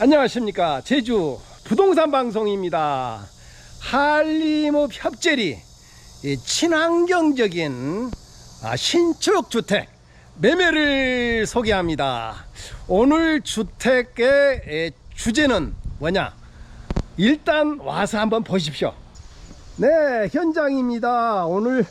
안녕하십니까. 제주 부동산 방송입니다. 한림읍 협재리 이 친환경적인 아, 신축 주택 매매를 소개합니다. 오늘 주택의 에, 주제는 뭐냐? 일단 와서 한번 보십시오. 네 현장입니다. 오늘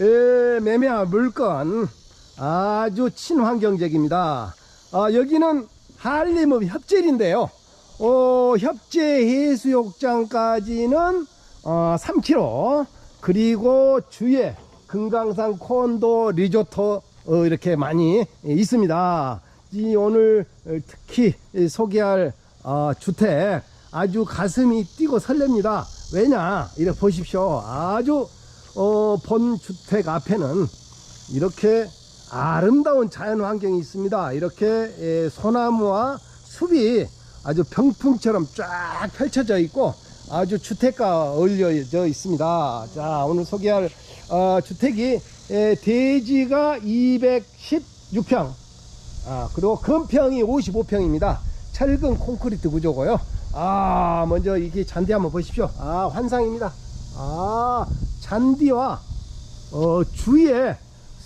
에, 매매한 물건 아주 친환경적입니다. 아, 여기는 한림읍 협재인데요. 어, 협재 해수욕장까지는 어, 3km 그리고 주에 금강산 콘도 리조트 어, 이렇게 많이 있습니다. 이 오늘 특히 소개할 어, 주택 아주 가슴이 뛰고 설렙니다. 왜냐? 이렇게 보십시오. 아주 어, 본 주택 앞에는 이렇게 아름다운 자연 환경이 있습니다. 이렇게 예, 소나무와 숲이 아주 병풍처럼 쫙 펼쳐져 있고 아주 주택과 어울려져 있습니다. 자, 오늘 소개할 어, 주택이 예, 대지가 216평, 아, 그리고 금평이 55평입니다. 철근 콘크리트 구조고요. 아, 먼저 이게 잔디 한번 보십시오. 아, 환상입니다. 아, 잔디와 어, 주위에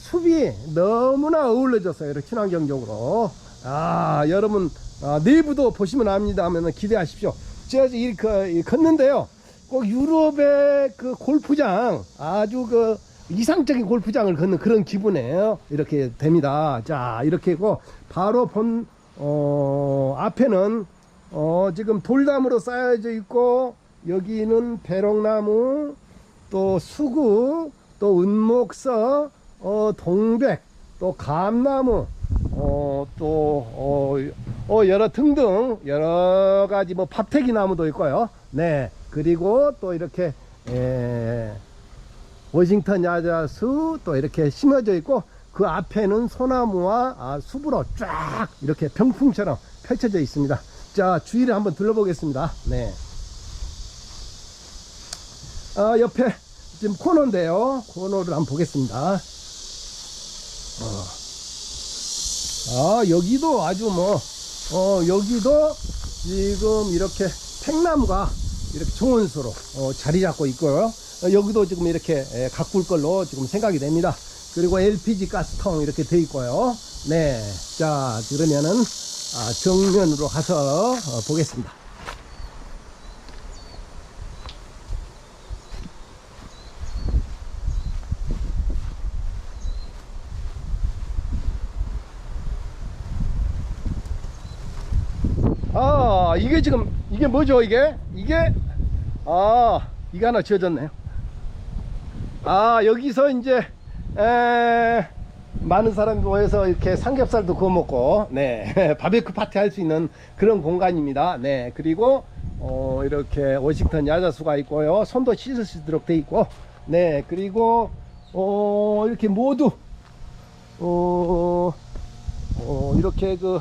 숲이 너무나 어울려졌어요. 이렇게 친환경적으로. 아, 여러분, 아, 내부도 보시면 압니다. 하면 기대하십시오. 제가 이렇게 걷는데요. 꼭 유럽의 그 골프장, 아주 그 이상적인 골프장을 걷는 그런 기분이에요. 이렇게 됩니다. 자, 이렇게고, 바로 본, 어, 앞에는, 어, 지금 돌담으로 쌓여져 있고, 여기는 배롱나무, 또 수국, 또 은목서, 어, 동백, 또 감나무, 어, 또, 어, 어, 여러 등등, 여러 가지 뭐 팝태기 나무도 있고요. 네. 그리고 또 이렇게, 에, 워싱턴 야자수 또 이렇게 심어져 있고, 그 앞에는 소나무와 아, 숲으로 쫙 이렇게 병풍처럼 펼쳐져 있습니다. 자, 주위를 한번 둘러보겠습니다. 네. 아, 옆에 지금 코너인데요. 코너를 한번 보겠습니다. 어. 아, 여기도 아주 뭐, 어, 여기도 지금 이렇게 팽나무가 이렇게 정원수로 어, 자리 잡고 있고요. 어, 여기도 지금 이렇게 에, 가꿀 걸로 지금 생각이 됩니다. 그리고 LPG 가스통 이렇게 돼 있고요. 네. 자, 그러면은, 아, 정면으로 가서 어, 보겠습니다. 아 이게 지금 이게 뭐죠 이게? 이게? 아 이게 하나 지어졌네요. 아 여기서 이제 에, 많은 사람이 모여서 이렇게 삼겹살도 구워 먹고 네 바베큐 파티 할 수 있는 그런 공간입니다. 네 그리고 어, 이렇게 워싱턴 야자수가 있고요. 손도 씻을 수 있도록 돼 있고 네 그리고 어, 이렇게 모두 어, 어, 이렇게 그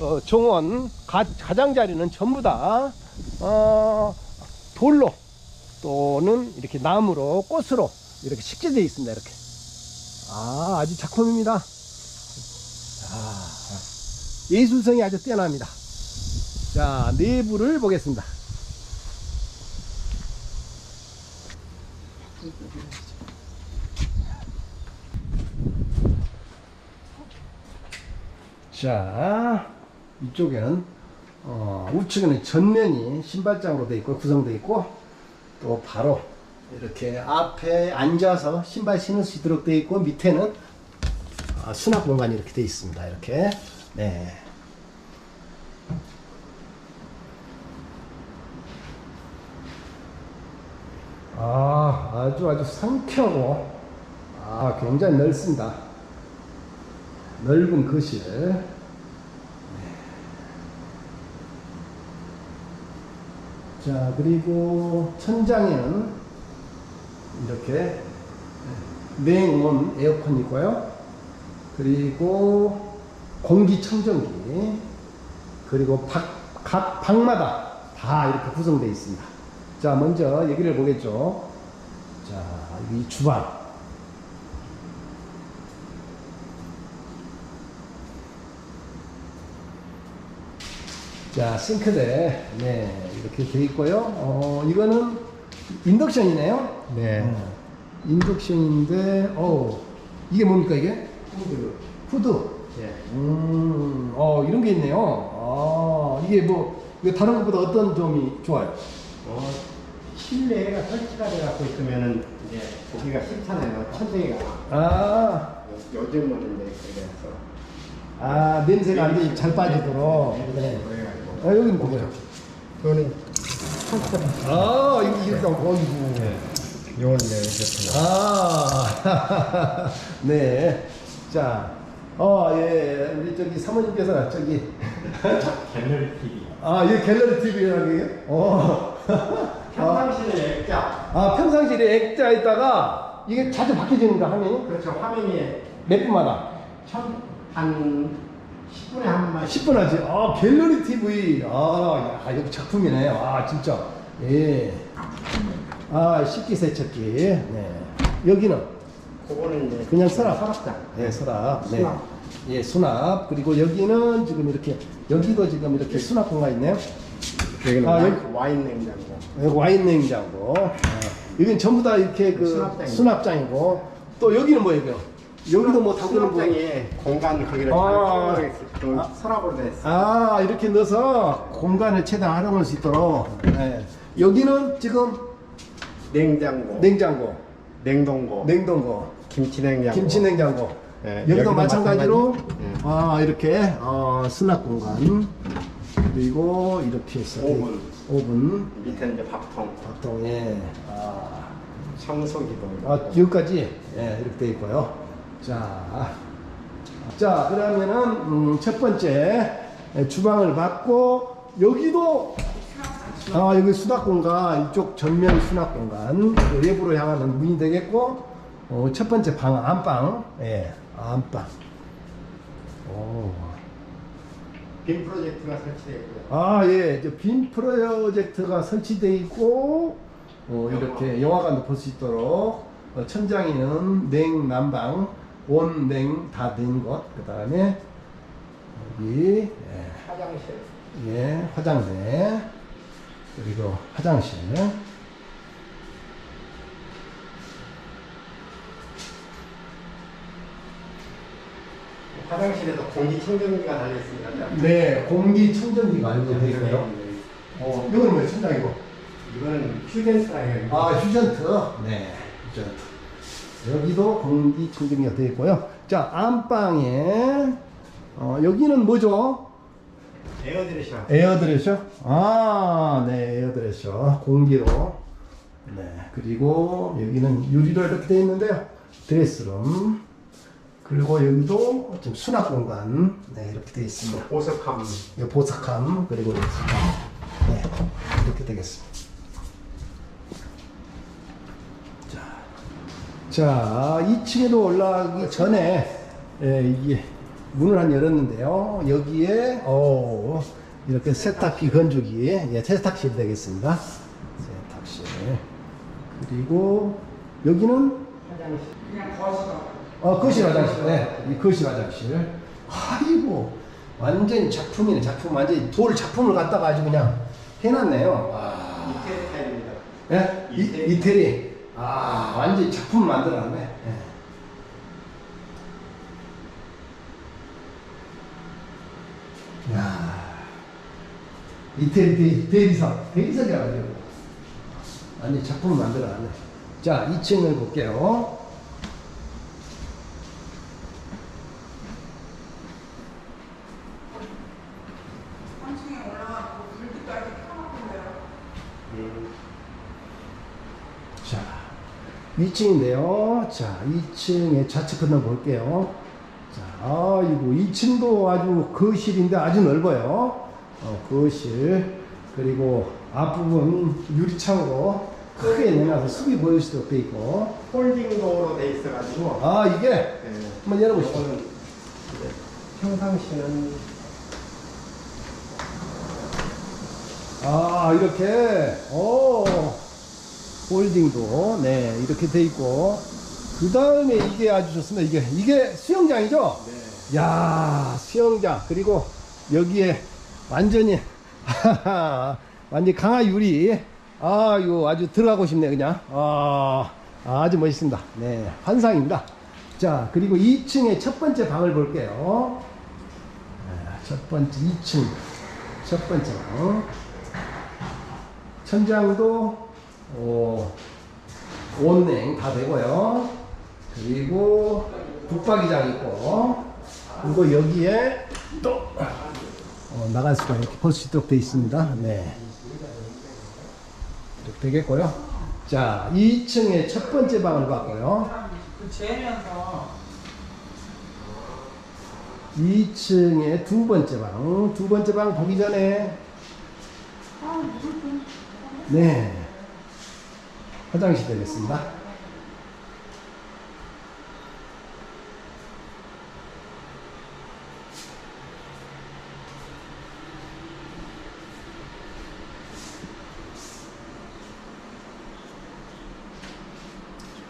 어, 정원 가, 가장자리는 전부 다 어, 돌로 또는 이렇게 나무로 꽃으로 이렇게 식재되어 있습니다 이렇게. 아 아주 작품입니다. 아, 예술성이 아주 뛰어납니다. 자 내부를 보겠습니다. 자 이쪽에는 어, 우측에는 전면이 신발장으로 되어 있고 구성되어 있고 또 바로 이렇게 앞에 앉아서 신발 신을 수 있도록 되어 있고 밑에는 아, 수납 공간이 이렇게 되어 있습니다. 이렇게 네. 아 아주 아주 상쾌하고 아 굉장히 넓습니다. 넓은 거실. 자, 그리고 천장에는 이렇게 냉온 에어컨이 있고요. 그리고 공기청정기, 그리고 박, 각 방마다 다 이렇게 구성되어 있습니다. 자, 먼저 얘기를 보겠죠. 자, 이 주방. 자, 싱크대. 네, 이렇게 돼 있고요. 어, 이거는 인덕션이네요. 네. 어, 인덕션인데, 어, 이게 뭡니까, 이게? 후드. 후드. 예. 음, 어, 이런 게 있네요. 아, 이게 뭐, 이거 다른 것보다 어떤 점이 좋아요? 어, 실내가 설치가 돼갖고 있으면은 이제 보기가 싫잖아요. 천정이가. 아, 요- 요즘은 이제 그래서. 아, 냄새가 안 돼, 잘 빠지도록. 네. 아, 여기는 뭐예요? 이거는 아, 이거, 이거, 어이구. 네. 요건 이제 이렇게 아, 네. 자, 어, 예, 우리 저기 사모님께서 저기, 갤러리 TV. 아, 이 갤러리 TV라는 게, 어. 평상시에 액자. 아, 평상시에 액자 있다가 이게 자주 바뀌어지는가 화면이? 그렇죠. 화면이 몇 분마다? 천, 한 10분에 한 번씩. 10분 하지. 아, 갤러리 TV. 아, 야, 이거 작품이네. 아, 진짜. 예. 아, 식기 세척기. 네. 여기는 그거는 이제 그냥 서랍. 서랍장. 네, 서랍. 네. 수납. 예, 수납. 그리고 여기는 지금 이렇게, 여기도 지금 이렇게 수납 공간 있네요. 여기는 아, 와인, 여기- 와인 냉장고. 여기 와인 냉장고. 아, 여기는 전부 다 이렇게 그 수납장이고. 수납장이고. 또 여기는 뭐예요, 이거? 여기도 뭐 담그는 뭐. 수납장에 공간 거기를 아. 잘그 서랍으로 돼 있어. 아, 이렇게 넣어서 공간을 최대한 활용할 수 있도록. 네. 여기는 지금 냉장고, 냉장고, 냉동고, 냉동고, 김치 냉장고. 김치 냉장고. 네, 여기도 여기도 마찬가지로 마찬가지. 네. 아 이렇게 어, 수납 공간 그리고 이렇게 해서 오븐. 오븐 밑에 이제 밥통, 밥통에 아, 청소기도. 아 여기까지 예, 이렇게 돼 있고요. 자, 자 그러면은 음, 첫 번째 예, 주방을 받고 여기도 아 여기 수납 공간 이쪽 전면 수납 공간 그 외부로 향하는 문이 되겠고 어, 첫 번째 방 안방 예 안방 오. 빔 프로젝트가 설치되어 있고요. 아, 예. 이제 빔 프로젝트가 설치되어 있고, 어, 이렇게 영화관도 볼 수 있도록, 어, 천장에는 냉, 난방, 온, 냉 다 된 것. 그 다음에, 여기, 예, 화장실. 예, 화장대. 그리고 화장실. 화장실에도 공기청정기가 달려 있습니다. 네, 공기청정기가 알고 있고요. 어, 이거는 왜 천장이고? 이거는 휴덴스라 해요. 아, 휴전트. 네, 휴전트. 여기도 공기 충전기가 되어 있고요. 자, 안방에, 어, 여기는 뭐죠? 에어드레셔. 에어드레셔? 아, 네, 에어드레셔. 공기로. 네, 그리고 여기는 유리로 이렇게 되어 있는데요. 드레스룸. 그리고 여기도 지금 수납 공간. 네, 이렇게 되어 있습니다. 보석함. 이 보석함, 그리고 이렇게. 네, 이렇게 되겠습니다. 자, 2층에도 올라가기 전에 예, 이게 문을 한 열었는데요. 여기에 어, 이렇게 세탁기 건조기, 예, 세탁실 되겠습니다. 세탁실. 그리고 여기는 화장실. 어, 거실 화장실. 네, 이 거실 화장실. 아이고, 완전히 작품이네, 작품. 완전히 돌 작품을 갖다가 아주 그냥 해놨네요. 와. 이태리 타입입니다. 예? 이, 이태리. 이태리. 아, 완전히 작품 만들어놨네. 예. 야 이태리 대, 대리석. 대리석이라고. 완전히 작품을 만들어놨네. 자, 2층을 볼게요. 한층에 올라가고 불빛까지 켜놨던데요. 음. 자, 2층인데요. 자, 2층의 좌측 건너 볼게요. 자, 아이고, 2층도 아주 거실인데 아주 넓어요. 어, 거실. 그리고 앞부분 유리창으로 크게 내놔서 숲이 보일 수도 돼 있고. 폴딩도어로 돼 있어가지고. 아, 이게 네. 한번 열어보시죠. 이거는 이제 평상시는 아, 이렇게, 오, 홀딩도, 네, 이렇게 돼 있고. 그 다음에 이게 아주 좋습니다. 이게, 이게 수영장이죠? 네. 야 수영장. 그리고 여기에 완전히 완전 강화 유리. 아, 이거 아주 들어가고 싶네, 그냥. 아, 아주 멋있습니다. 네, 환상입니다. 자, 그리고 2층의 첫 번째 방을 볼게요. 네, 첫 번째 2층. 첫 번째 방. 천장도, 어, 온냉 다 되고요. 그리고 붙박이장 있고, 그리고 여기에 또 어, 나갈 수가 이렇게 볼수 있도록 되어 있습니다. 네. 이렇게 되겠고요. 자, 2층의 첫 번째 방을 봤고요. 그 재면서 2층의 두 번째 방. 두 번째 방 보기 전에 아 네. 화장실 되겠습니다.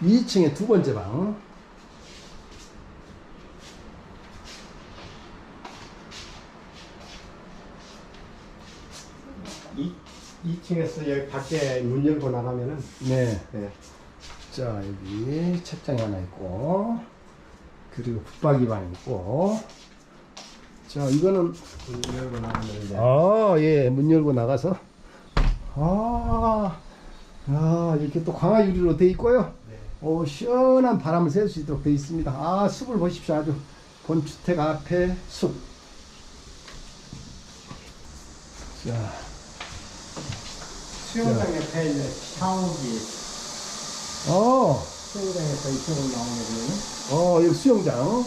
이층의두 번째 방. 이 2층에서 여기 밖에 문 열고 나가면은 네. 네. 자, 여기 책장이 하나 있고, 그리고 붙박이 방 있고, 자, 이거는, 문 열고 나가면 이제 아, 예, 문 열고 나가서, 아, 아, 이렇게 또 광화 유리로 돼 있고요. 네. 오, 시원한 바람을 쐴 수 있도록 돼 있습니다. 아, 숲을 보십시오. 아주 본 주택 앞에 숲. 자, 수영장 옆에 이제 샤워기 어, 수영장에서 이쪽으로 나오면은 어, 여기 수영장.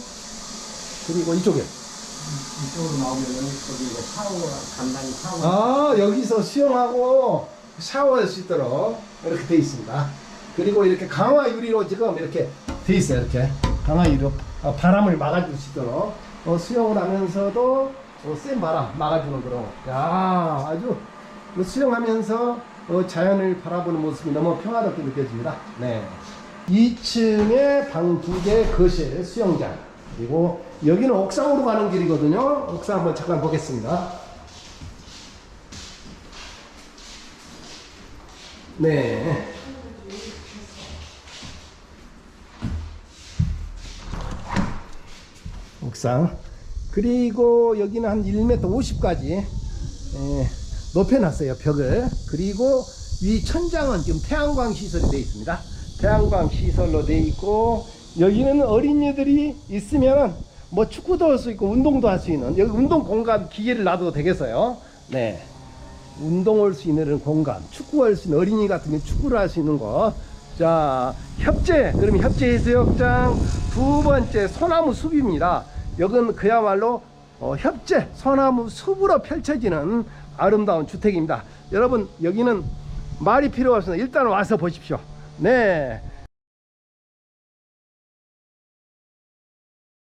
그리고 이쪽에. 이쪽으로 나오면은 거기 이제 샤워 간단히 샤워 아 여기서 수영하고 샤워할 수 있도록 이렇게 돼 있습니다. 그리고 이렇게 강화 유리로 지금 이렇게 돼 있어요. 이렇게 강화 유리로 어, 바람을 막아줄 수 있도록 어, 수영을 하면서도 어, 센 바람 막아주는 그런. 야 아주 그 수영하면서 어, 자연을 바라보는 모습이 너무 평화롭게 느껴집니다. 네. 2층에 방 두 개, 거실, 수영장. 그리고 여기는 옥상으로 가는 길이거든요. 옥상 한번 잠깐 보겠습니다. 네. 옥상. 그리고 여기는 한 1m 50까지 예, 높여놨어요 벽을. 그리고 위 천장은 지금 태양광 시설이 되어 있습니다. 태양광 시설로 되어 있고 여기는 어린이들이 있으면 뭐 축구도 할 수 있고 운동도 할 수 있는 여기 운동 공간 기계를 놔도 되겠어요. 네. 운동할 수 있는 공간, 축구할 수 있는 어린이 같으면 축구를 할 수 있는 거. 자, 협재. 그러면 협재 해수욕장 두 번째 소나무 숲입니다. 여기는 그야말로 어, 협재 소나무 숲으로 펼쳐지는 아름다운 주택입니다. 여러분 여기는 말이 필요 없습니다. 일단 와서 보십시오. 네,